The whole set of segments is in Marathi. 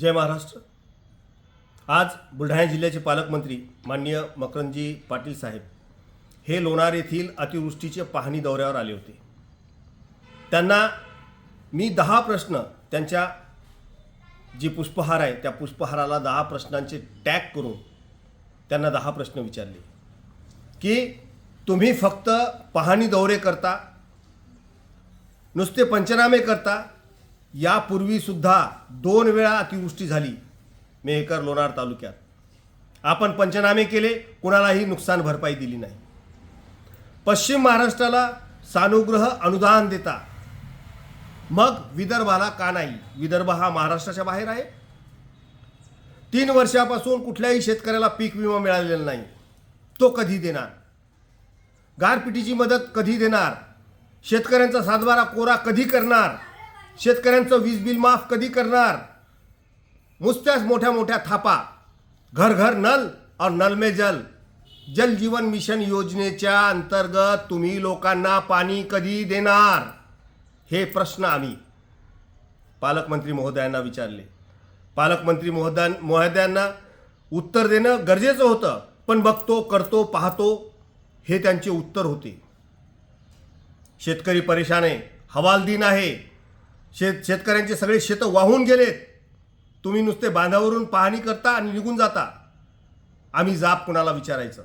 जय महाराष्ट्र. आज बुलढाणा जिल्ह्याचे पालकमंत्री माननीय मकरंदजी पाटील साहेब हे लोणार येथील अतिवृष्टीचे पाहणी दौऱ्यावर आले होते. त्यांना मी दहा प्रश्न त्यांच्या जी पुष्पहार आहे त्या पुष्पहाराला दहा प्रश्नांचे टॅग करून त्यांना दहा प्रश्न विचारले. की तुम्ही फक्त पाहणी दौरे करता नुसते पंचनामे करता यापूर्वीसुद्धा दोन वेळा अतिवृष्टी झाली मेहकर लोणार तालुक्यात. आपण पंचनामे केले कुणालाही नुकसान भरपाई दिली नाही. पश्चिम महाराष्ट्राला सानुग्रह अनुदान देता. मग विदर्भाला का नाही? विदर्भ हा महाराष्ट्राच्या बाहेर आहे. तीन वर्षापासून कुठल्याही शेतकऱ्याला पीक विमा मिळालेला नाही. तो कधी देणार? गारपिटीची मदत कधी देणार? शेतकऱ्यांचा सातबारा कोरा कधी करणार? शेतकऱ्यांचं वीज बिल माफ कधी करणार? नुसत्याच मोठ्या मोठ्या थापा. घर घर नल और नल में जल. जल जीवन मिशन योजनेच्या अंतर्गत तुम्ही लोकांना पाणी कधी देणार? हे प्रश्न आम्ही पालकमंत्री महोदयांना विचारले. पालकमंत्री महोदया महोदयांना उत्तर देणं गरजेचं होतं पण बघतो करतो पाहतो हे त्यांचे उत्तर होते. शेतकरी परेशान आहे हवालदिन आहे. शेत शेतकऱ्यांचे सगळे शेतं वाहून गेलेत. तुम्ही नुसते बांधावरून पाहणी करता आणि निघून जाता. आम्ही जाब कुणाला विचारायचं?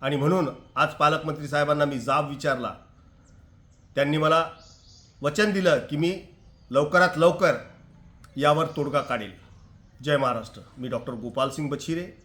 आणि म्हणून आज पालकमंत्री साहेबांना मी जाब विचारला. त्यांनी मला वचन दिलं की मी लवकरात लवकर यावर तोडगा काढेल. जय महाराष्ट्र. मी डॉक्टर गोपालसिंग बछिरे.